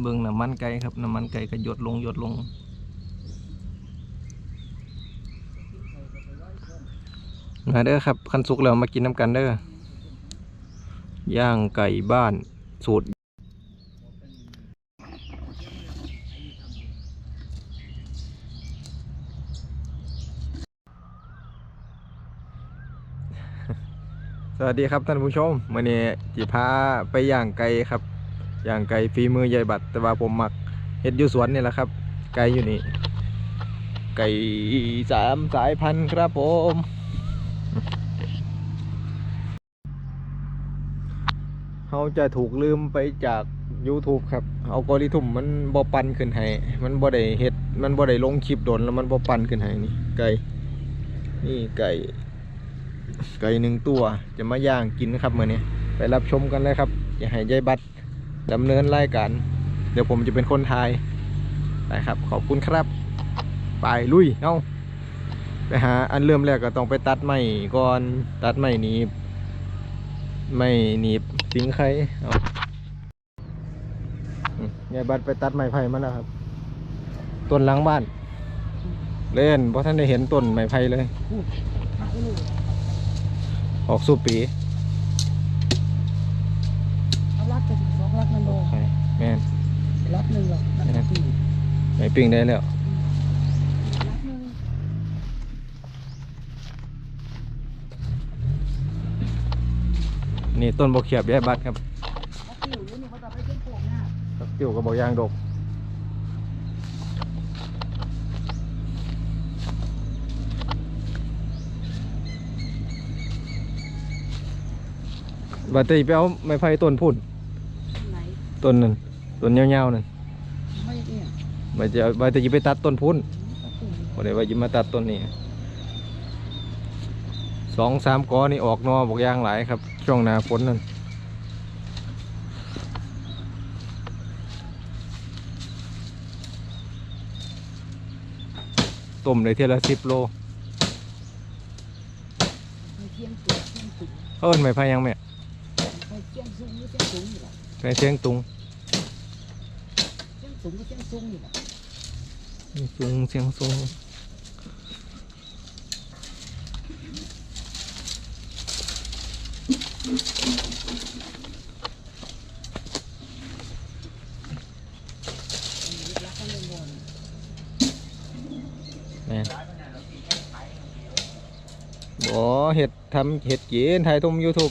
เบิ่งน้ำมันไก่ครับน้ำมันไก่ก็หยดลงหยดลงมาเด้อครับคันสุกแล้วมากินน้ำกันเด้อย่างไก่บ้านสูตร วัสดีครับท่านผู้ชมมื่อนี้จิพาไปย่างไก่ครับย่างไก่ฝีมือยายบัตรแต่ว่าผมมักเฮ็ดอยู่สวนนี่แหละครับ ไก่อยู่นี่ ไก่สามสายพันธุ์ครับผมเขาจะถูกลืมไปจาก YouTube ครับเอากริทึมมันบ่ปั่นขึ้นให้มันบ่ได้เฮ็ดมันบ่ได้ลงคลิปโดนแล้วมันบ่ปั่นขึ้นให้นี่ไก่นี่ไก่ ไก่หนึ่งตัวจะมาย่างกินครับเมื้อนี้ไปรับชมกันเลยครับ อย่าให้ยายบัตรดำเนินรายการเดี๋ยวผมจะเป็นคนทายไปครับ ขอบคุณครับไปลุยเอาไปหาอันเริ่มแรกก็ต้องไปตัดไม้ก่อนตัดไม้หนีบไม่หนีบสิงใครเอายายบัตรไปตัดไม้ไผ่มาแล้วครับต้นหลังบ้าน เล่นเพราะท่านได้เห็นต้นไม้ไผ่เลย ออกสู้ปีเอารักกันสองรักมันโดใช่แม่นรักหนึ่งหรอกรักหนึ่งไม้ปิ้งได้แล้วรักหนึ่งนี่ต้นบกเขียบยายบัตรครับรักที่อยู่นี่มันจะไปขึ้นโป่งหน้าตักติ้วกับบอกยางดก บัตรไปเอาไม้ไผ่ต้นพุ่นไหนต้นนั่นต้นยาวๆนั่นไม่เนี่ยบัตรจะบัตรจะไปตัดต้นพุ่นรักที่อยู่บ่ได้ว่าจะมาตัดต้นนี้สองสามกอนี่ออกหนอบอกยางหลายครับ ช่วงหน้าฝนนั่นต้มเลยเทียละสิบโลไปเที่ยงตัวเที่ยงตุงเอิ้นไม่พายังแม่ไปเที่ยง ซุ้งหรือเที่ยงตุงอยู่หรอไปเสียงตุงเที่ยงตุงก็เที่ยงซุ้งอยู่หรอตุงเสียงซุงแม่นบ่เห็ดทำเห็ดกินถ่ายทมยูทูบ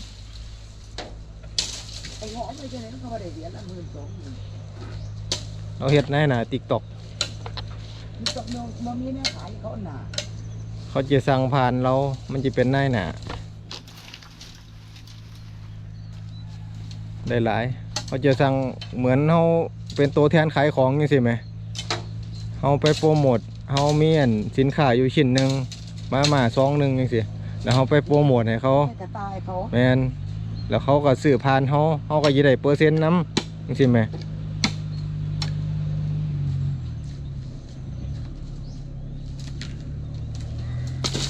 ไอ้เงาะไปจะไหนเขาไม่ได้เหรียญละหมื่นสองหมื่นเราเห็ดในหนาติ๊กตอกมีตบนมมีเนี่ยขายเขาหนาเขาจะสั่งผ่านเรา มันจะเป็นหน้าหนาได้หลายเขาจะสั่งเหมือนเขาเป็นตัวแทนขายของนี่สิไหมเขาไปโปรโมทเขามีอันสินค้าอยู่ชิ้นหนึ่งมามาซองหนึ่งนี่สิแล้วเขาไปโปรโมทให้เขาให้กระต่ายเขา แมน แล้วเขาก็ซื้อผ่านเขาเขาก็จะได้เปอร์เซ็นต์น้ำนี่สิไหม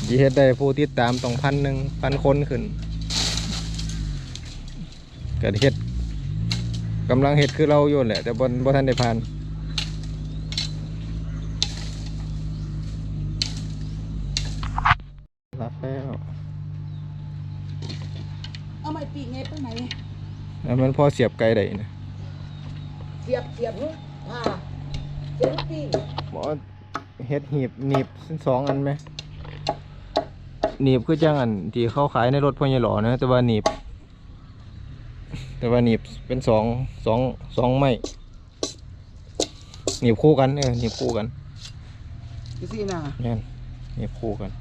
ยีเฮ็ดได้ผู้ติดตามต้องพันหนึ่งพันคนขึ้นเกิดเฮ็ดกำลังเฮ็ดคือเราอยู่แหละ แต่บนบ่ทันได้ผ่านรับแล้ว เอาไม้ปีกไงไปไหน แล้วมันพอเสียบไกลได้นะเสียบเสียบหุ้ผ่าเสียบปีกหมอเฮ็ดหีบหนีบสองอันไหมหนีบคือจังอันที่เขาขายในรถพ่อใหญ่หล่อนะแต่ว่าหนีบ แต่ว่าหนีบเป็นสองสองสองไม้หนีบคู่กันเออหนีบคู่กันดูสินะแม่นหนีบคู่กัน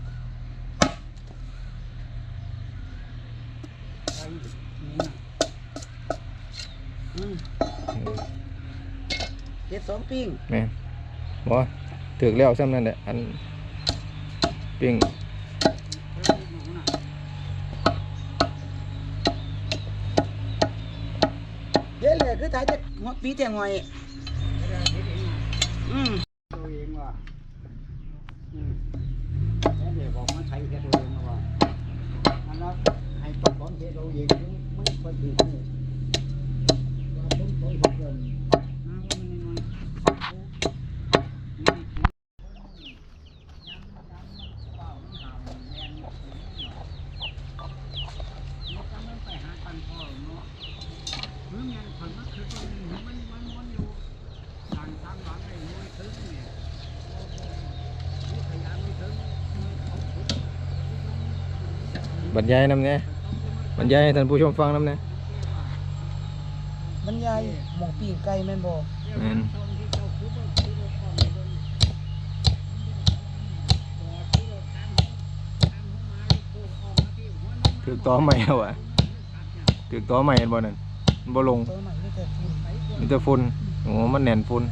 อืม เจ็ดสองปิ้งแม่นบ่ถึกแล้วซ้ำนั่นแหละอันปิ้งเยอะเลยคือถ่ายจะหัวปีแต่งอยอืม บรรยายนำเนี่ยบรรยายให้ท่านผู้ชมฟังนำเนี่ยบรรยายหมองปีกไก่แม่นบ่แม่น ถือต่อใหม่เอาอะถือต่อใหม่อันบ่นั่นมันบ่ลงตัวใหม่นี่แต่ฝุ่นโอ้มันแน่นฝุ่น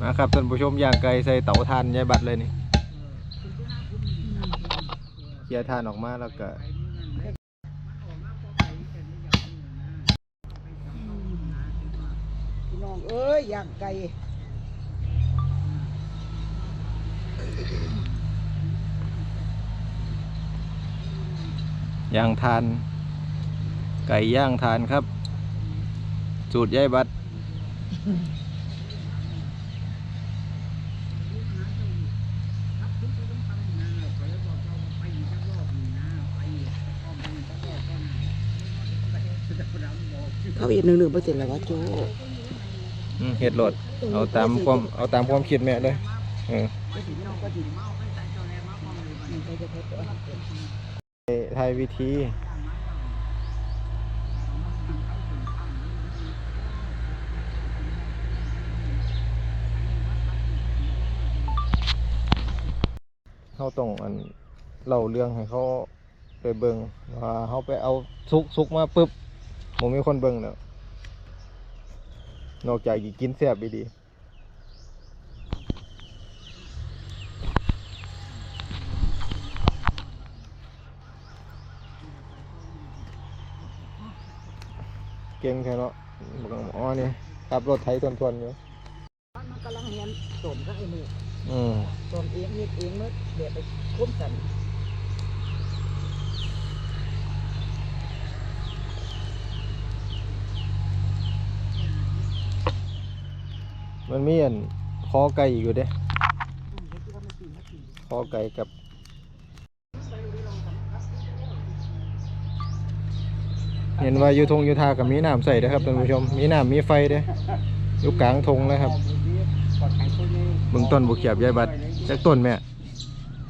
มาครับท่านผู้ชมย่างไก่ใส่เตาถ่านยายบัดเลยนี่เคลียร์ถ่านออกมาแล้วก็พี่น้องเอ้ยย่างไก่ ย่างทาน ไก่ย่างทานครับ สูตรยายบัดเขาอีกหนึ่งหนึ่งเปอร์เซ็นต์แล้ววะโจอืมเฮ็ดโหลดเอาตามความเอาตามความคิดแม่เลยเออ ไทยวิธีเขาต้องอันเล่าเรื่องให้เขาไปเบิงว่าเขาไปเอาซุกซุกมาปุ๊บผมมีคนเบิงแล้วนอกจากกินแซ่บดี ก่งแค่เนาะบอกอ๋อนี่ขับรถไถทวนๆอยู่มันกำลังเรียนสมซะไอ้นี่อืมสมเองเฮ็ดเองเมื่อเดี๋ยวไปคุ้มกันมันมีอันคอไก่อีกอยู่เด้คอไก่กับ เห็นว่ายูทงยูทากับมีน้ำใส่เด้ครับท่านผู้ชม มีน้ำมีไฟเด้อยู่กลางทงเลยครับเบิ่งต้นบุกเขียบยายบัดจักต้นแม่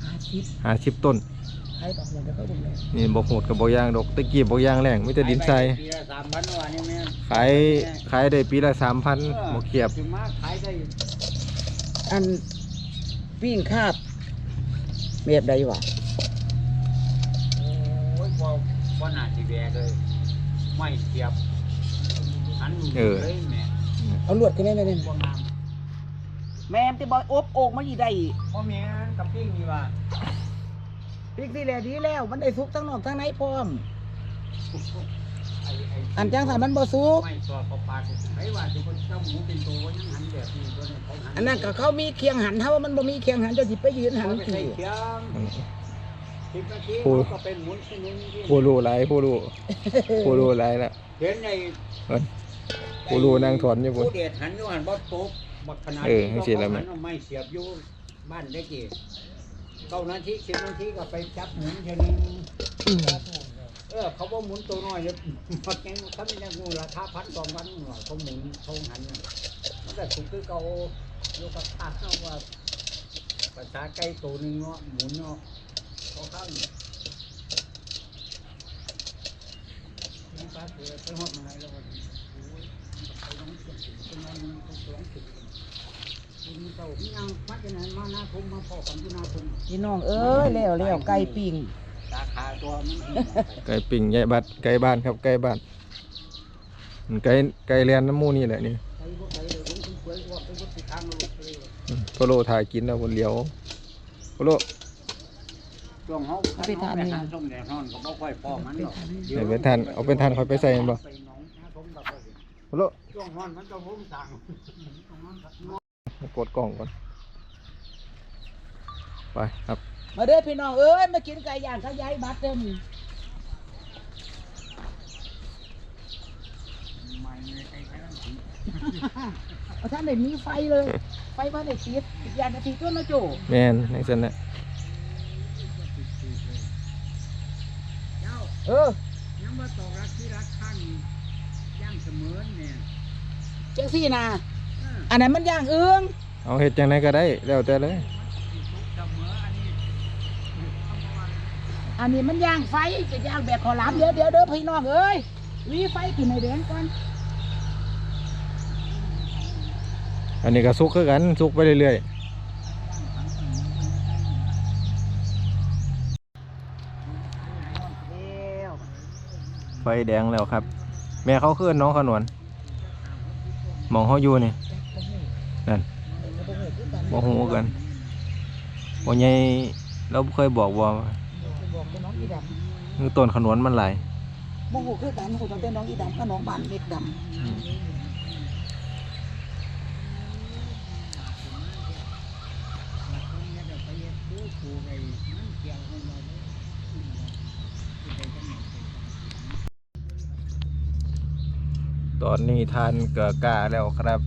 หาชิปหาชิบต้น นี่บกหดกับบกยางดอกตะกี้บกยางแรงมีแต่ดินทรายปีละสขายขายได้ปีละสามพันบกเขียบ อันปิ้งคาบแบบใดวะโอ้ยบ่บ่น่าสิแบกเลย ไม่เสียบหันเลยแม่เอาลวดกันได้ไหมเนี่ยบ่งามแม่มที่บอกอบโอ่งมาอีได้อีกพ่อแม่กับปิ้งนี่ว่าปิ้งที่แล้วดีแล้ว มันได้สุกทั้งนอกทั้งในพร้อมไอ้ไอ้อันจังสามันบ่สุกไม่ตัวเขาปากไอ้ว่าสิคนเจ้าหมูเป็นตัวยังหันแบบนี้ตัวนี้เขาหันอันนั้นก็เขามีเคียงหันถ้าว่ามันบ่มีเคียงหันจะสิไปยืนหันไปกี่ใส่เคียงสิบนาทีผู้เขาก็เป็นหมุนหมุนที่ผู้รู้หลายผู้รู้ผู้รู้หลายละเห็นในเอิ้นผู้รู้นั่งถอนอยู่พุ่น ผู้เดชหันอยู่หันบ่ตกบักขนาดเออจังซี่แหละแม่หันเอาไม่เสียบอยู่บ้านได้กี่เก้านาทีสิบนาทีก็ไปจับหมุนเท่านึงเออเขาบ่หมุนตัวน้อยเลยมักยังถ้ามันยังงูราคาพันสองพันหน่อยเขาหมุนเขาหันน่ะมันก็ถูกคือเก่าอยู่กับตาเนาะว่าภาษาไก่ตัวหนึงเนาะหมุนเนาะ เขาเข้าอยู่นี่ปลาเสือไปหอดมาไหนแล้ววะโอ้ยไปน้องเสือไปน้องมันก็สองสิบมีเต่ามียังมาจากไหนมาหน้าทุ่มมาพอกันที่หน้าทุ่มพี่น้องเอ้ยแล้วแล้วไก่ปิ้งราคาตัวมันไก่ปิ่งยายบัดไก่บ้านครับไก่บ้านมันไก่ไก่เลียนน้ำมูนี่แหละนี่ไปบ่ไปเลยผมคุณสวยว่าไปบ่ติดทางลูกเลยอืมโพโลถ่ายกินแล้วคนเลียวโพโล ช่วงเฮาไปทานไปหาส้มแดงนอนก็บ่ค่อยพอมันหรอกเอาเป็นทานเอาเป็นทานคอยไปใส่มันบ่ไปหนองหาส้มแบบว่าโพโลช่วงนอนมันจะหุ้มต่างตรงนั้นครับกดกล่องก่อน ไปครับมาเด้อพี่น้องเอ้ยมากินไก่ย่างเขาย้ายบัตรเด้อนี่ไม่ไม่ใช่แค่นั้นเอาท่านได้มีไฟเลย ไฟมาได้ติดอย่างนาทีก็มาโจ แมนในเส้นแหละ เออยังมาตอกรักที่รักข้างย่างเสมอเนี่ยจังซี่นะเอออันนั้นมันย่างเอื้องเอาเฮ็ดจังไดก็ได้แล้วแต่เลยเสมออันนี้เอามาว่าอันนี้มันย่างไฟจะย่างแบบขอหลามเดี๋ยวเดี๋ยวเด้อพี่น้องเอ้ยวีไฟขึ้นในแดงก่อนอันนี้ก็สุกคือกันสุกไปเรื่อยแฟแดงแล้วครับ แม่เขาขึ้นน้องขนวนหมองเขาอยู่นี่นั่นบ่ฮู้กันบ่ใหญ่เราเคยบอกว่าบอกกับน้องอีดำคือต้นขนวนมันหลายบ่ฮู้คือกันฮู้ตั้งแต่น้องอีดำกับน้องบานเล็กดำ ตอนนี้ทานเกลือกาแล้วครับ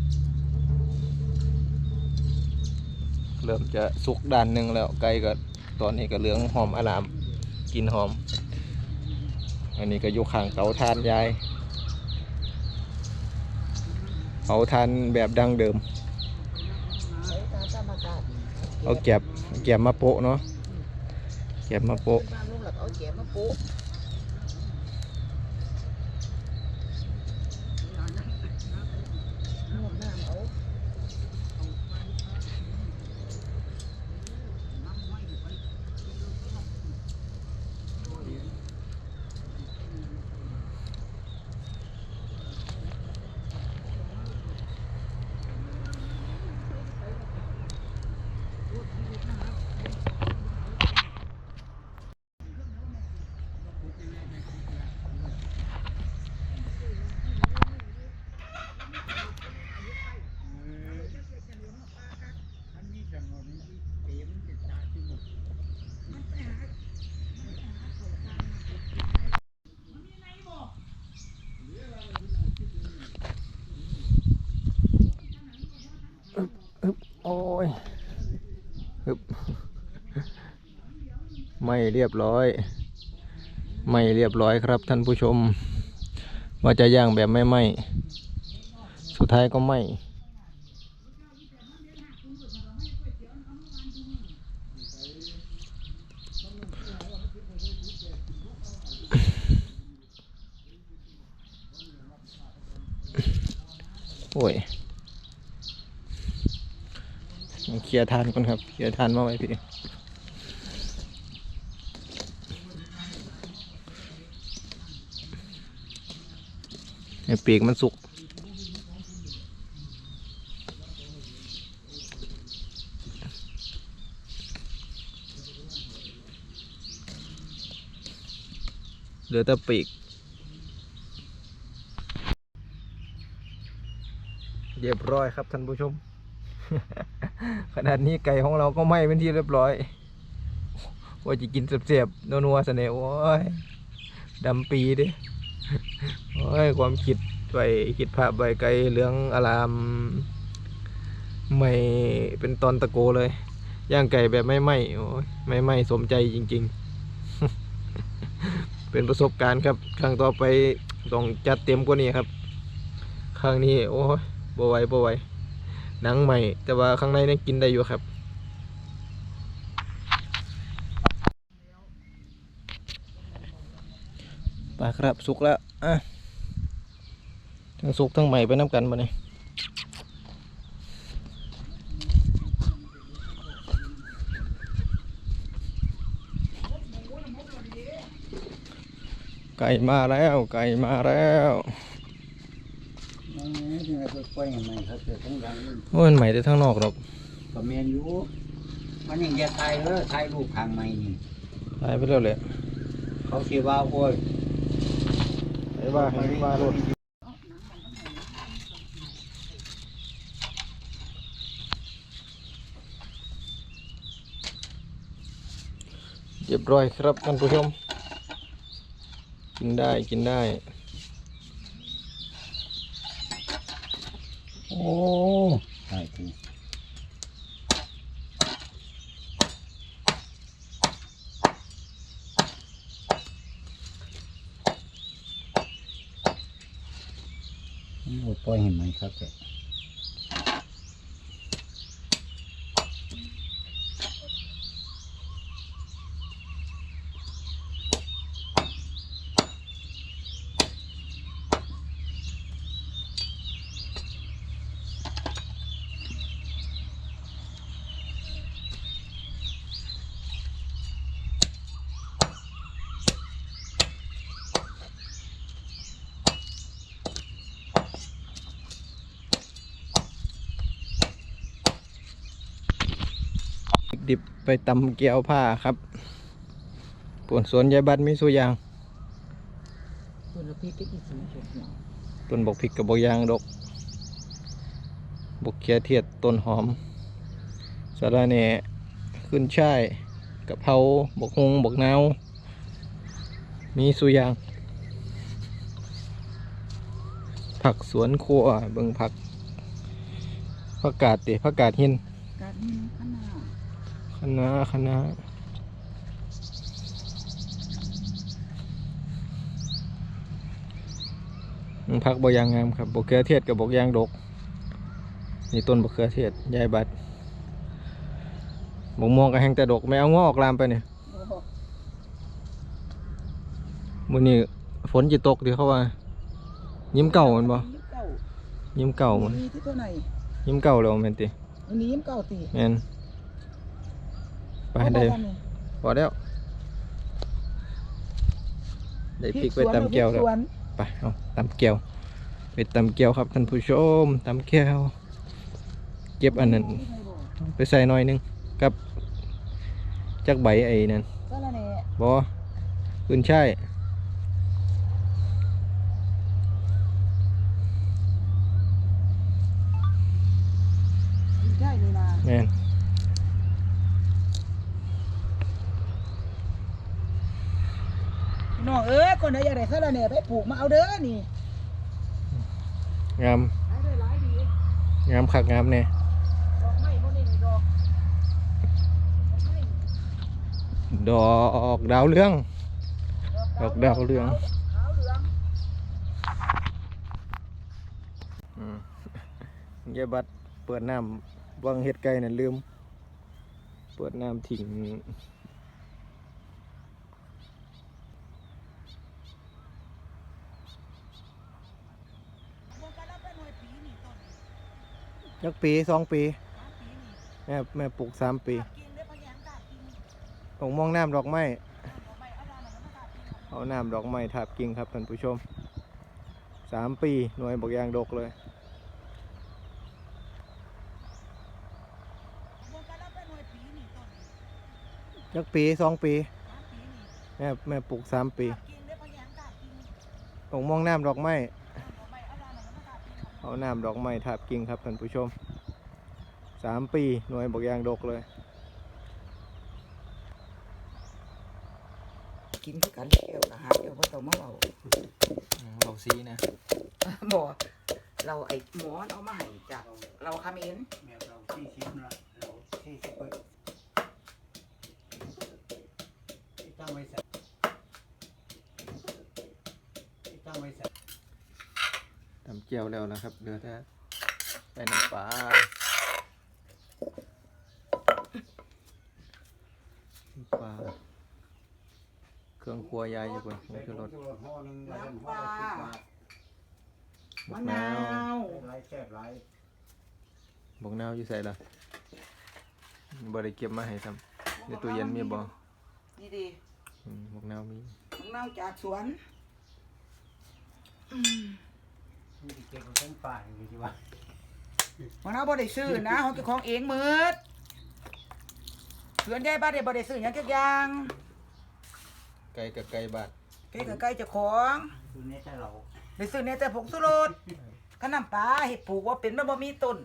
เริ่มจะสุกด้านหนึ่งแล้วไก่ก็ตอนนี้ก็เหลืองหอมอลามกินหอม อันนี้ก็อยู่ข้างเตาทานยายเตาทานแบบดังเดิม เอาแก็บแก็บมาโปะเนาะแก็บมาโปะ บ้านลุงหลักเอาแกะมาโปะนวดน้ำเอา โอ้ยฮึบ ไม่เรียบร้อย ไม่เรียบร้อยครับท่านผู้ชม ว่าจะย่างแบบไม่ไหมสุดท้ายก็ไหมโอ้ยเคลียร์ทานก่อนครับ เคลียร์ทานมาไว้พี่ ให้ปีกมันสุก เหลือแต่ปีก เรียบร้อยครับท่านผู้ชม ขนาดนี้ไก่ของเราก็ไหม้เป็นที่เรียบร้อยว่าจะกินเสียบๆนัวๆเสน่ห์โอ้ยดำปีดิ โอ้ยความคิดไปคิดภาพใบไก่เหลืองอลามไม่เป็นตอนตะโกเลย ย่างไก่แบบไม่ไหมโอ้ยไม่ไหมสมใจจริง ๆ เป็นประสบการณ์ครับ ครั้งต่อไปต้องจัดเต็มกว่านี้ครับ ครั้งนี้โอ้ยบ่ไหวบ่ไหวหนังใหม่ แต่ว่าข้างในยังกินได้อยู่ครับ ไปครับสุกแล้วอะทั้งสุกทั้งใหม่ไปน้ำกันมาเนี่ยไก่มาแล้วไก่มาแล้วนี่ไงไปปล่อยให้มันเขาเกิดทั้งรังนี่โอ้ยมันใหม่แต่ทั้งนอกหรอกก็แมนอยู่มันยังจะตายเออตายลูกทางไม่นี่ตายไปแล้วแหละเขาเสียว่าโอ้ย ไอ้ว่าให้ว่ารถเรียบร้อยครับท่านผู้ชม กินได้กินได้ โอ้ใช่จริง บ่ปล่ อยให้ไหมครับ ไปตำเกียวผ้าครับปวนสวนยายบัดมีสุยางตัวละพี่ก็อีสีเขียวนาะต้นบกพริกกับบกยางดกบกเขียเทียดต้นหอมสาระแหน่ขึ้นช่ายกะเพราบกฮงบกนาวมีสุยาง ผักสวนครัวเบิ่งผักผักกาดติผักกาดหินการนี้ขนาด คณะคณะอืมผักบกยางงามครับบกเขือเทศกับบกยางดก นี่ต้นบกเขือเทศยายบัดบกม่วงกับแห้งแต่ดกไม่เอางอออกลามไปเนี่ยโอ้โหมื้อนี้ฝนจะตกดีเขาว่า ยิ้มเก่ามันบ่ยิ้มเก่ายิ้มเก่ามันมีที่ตัวไหนยิ้มเก่าแล้วแม่นติอันนี้ยิ้มเก่าตีแม่น ไปได้พอแล้วได้พริกไปตำแก้วแล้วไปเอาตำแก้วไปตำแก้วครับท่านผู้ชมตำแก้วเก็บอันนั้นไปใส่หน่อยหนึงกับจักใบไอ้นั่นก็แล้วเนี่ยบอขึ้นใช่ายใช่นี่นะแม่น พี่น้องเอ้ย คนไหนอยากได้ซะละเนี่ยไปปลูกมาเอาเด้อนี่งามขายได้หลายดีงามคักงามแน่ดอกไม้พวกนี้นี่ดอกดอกไม้ดอกดาวเรือง ดอกดาวเรือง ขาวเหลืองอืมยายบัดเปิดน้ำวังเฮ็ดไก่นั่นลืม เปิดน้ำทิ้ง รวมกันแล้วเป็นหน่วยปีนี่ต้นนี่ จักปีสองปี แม่แม่ปลูกสามปีกาดกินได้พะแยงกาดกินตรงมองน้ำดอกไม้ดอกไม้เอาดอกไม้มากาดกินเอาน้ำดอกไม้ทับกิ่งครับท่านผู้ชมสามปีหน่วยบอกยางดกเลยรวมกันแล้วเป็นหน่วยปีนี่ต้นนี่จักปีสองปีแม่แม่ปลูกสามปีกาดกินได้พะแยงกาดกินตรงมองน้ำดอกไม้ดอกไม้ เอาน้ำดอกไม้ทับกิ่งครับท่านผู้ชมสามปีหน่วยบอกยางดกเลย กินคือกันเกี่ยวกับหาเกี่ยวกับตัวมะเราเราซีนะบ่เราไอ้หมอนเอามาให้จากเราคาเมนแม่เราสี่สิบนะเราสี่สิบเปิดตั้งไว้ใส่ตั้งไว้ใส่ ทำเจียวแล้วนะครับเหลือแต่ใส่น้ำปลาน้ำปลาเครื่องครัวยายอยู่บนนี่คือรสห่อหนึ่งน้ำห่อปลาละสิบบาทมะนาวหลายแซ่บหลายบอกนาวอยู่ใส่ละบ่ได้เก็บมาให้ทำในตู้เย็นมีบ่นี่ดีอืมบอกนาวมีมะนาวจากสวน มีเก็บไว้ทั้งป่าอยู่ที่ว่ามะนาวบ่ได้ซื้อนะของเจ้าของเองหมืดเพื่อนยายบ้านได้บ่ได้ซื้อหยังจักอย่างไก่กับไก่บาดใกล้กับใกล้เจ้าของคือเนี่ยถ้าเราได้ซื้อเนี่ยแต่ผงสุรสขน้ำปลาเห็ดปลูกว่าเป็นมันบ่มีต้น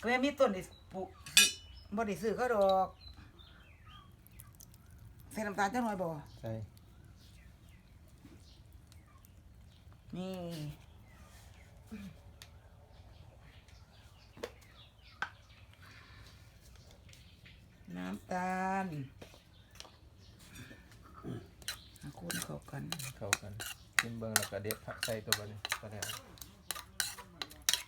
ก็แม่มีต้นได้ปลูกสิบ่ได้ซื้อเขาดอกใส่น้ำตาลจังหน่อยบ่ใช่ นี่น้ำตาลมาคูณเข้ากันเข้ากันกินเบิ่งแล้วก็เด็ดผักใส่ตัวบัดนี้ก็ได้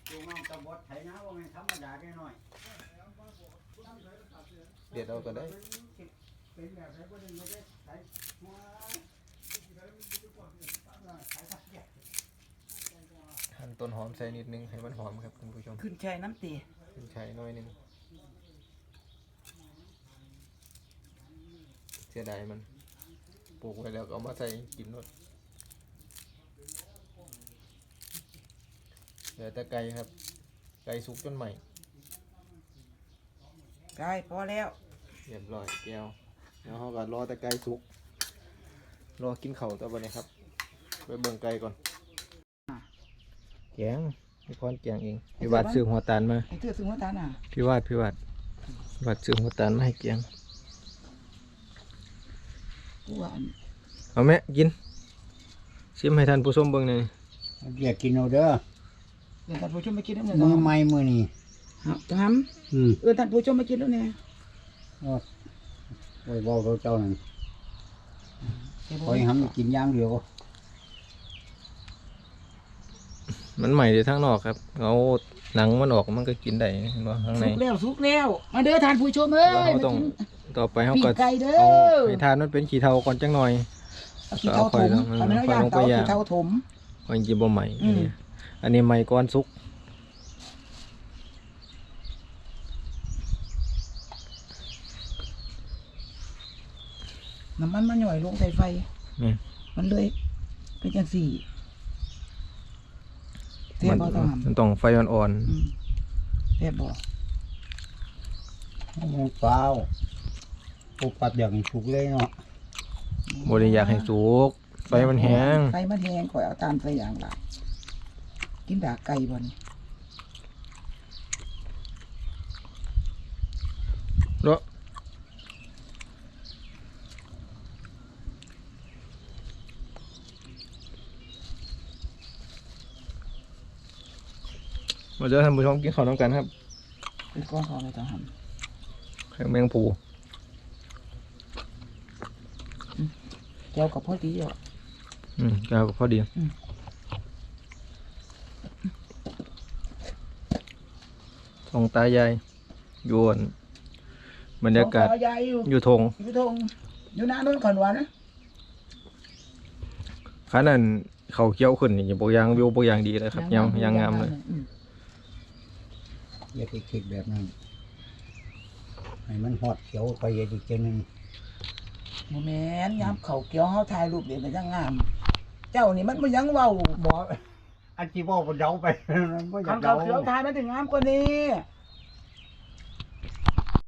ดูน้องตะบดไถนะว่ามันธรรมดาได้หน่อยเด็ดเอาก็ได้ เป็นแบบไหนก็ได้ไม่ได้ไถหัว หั่น ต้นหอมใส่นิดนึงให้มันหอมครับคุณผู้ชมขึ้นใช่น้ำตีขึ้นใช้น้อยนึงเสียดายมันปลูกไว้แล้วก็เอามาใส่กินหมดเหลือแต่ไก่ครับ ไก่สุกจนใหม่ได้พอแล้วเรียบร้อยแก้วแล้วเขาก็รอแต่ไก่สุกรอกินเข่าวตัวบันนี้ครับ ไปเบิ่งไก่ก่อน แกงพี่พรแกงเองพี่วาดซื้อหัวตาลมาไอ้เธอซื้อหัวตาลน่ะพี่วาดพี่วาดพี่วาดซื้อหัวตาลมาให้แกงกูว่าอันเอาแม่กินชิมให้ท่านผู้ชมเบิ่งหน่อยเรียกกินเอาเด้อเดี๋ยวท่านผู้ชมมากินแล้วเนี่ยมือใหม่มือนี่ครับทอืมำเออท่านผู้ชมมากินแล้วเนี่ยโอ้ยบอกเราเจ้านั่นคอยทำกินอย่างเดียว มันใหม่อยู่ทั้งนอกครับเอาหนังมันออกมันก็กินได้เห็นบ่ข้างในสุกแล้วสุกแล้ว มาเด้อท่านผู้ชมเอ้ยแล้วเรามาต้องกินต่อไปเขาปีก็กไก่เด้เอาอให้ทานมันเป็นขี้เทาก่อนจังหน่อย เอาขี้เท่าถมเอาเอาไปไม่แล้วเอาย่างเอาไปเตาย่าง ขี้เท่าถมมันจีบ่ใหม่อืม อันนี้อันนี้ใหม่ก่อนสุกน้ำมันมันหน่อยลงใส่ไฟนี่มันเลยเป็นจังสี่ เทียมับบ่ต้องมันต้องไฟอ่อนอืมเทียบบ่มันเปล่าปุ๊บปับอย่างนี้ถูกเลยเนาะๆบ่ได้อยากให้สุก ไฟมันแห้งไฟมันแห้งข่อยเอาตามใส่อย่างหลายกินดากไก่บ่นี่ มาเจอท่านผู้ชมกินข้าวน้ำกันครับเป็นก้อนเขาเลยต้องทแข่งแมงผูำเจ้ากับพ่อดีอะอืมกาวก็พอดีอืมทองตายายอยวนบรรยากาศของเใหญ่อยู่อยู่ทงอยู่ทงอยู่หน้าโน้นขอนหวานนะขานั้นเขาเคี้ยวขึ้นนี่บกอยางวิวบกอยางดีเลยครับยังยังงามเลย อืมอย่าไปคิดแบบนั้น ให้มันฮอดเขียวไปอีกเจนึงบ่แม่นยามเขาเกี่ยวเฮาถ่ายรูปเดี๋ยวมันยังงาม เจ้านี่มันบ่ยังเว้าบอกอันที่บอกมันเดาไปมันก็อยาคักนเดาเขาเขียวถ่ายมันถึงงามกว่านี้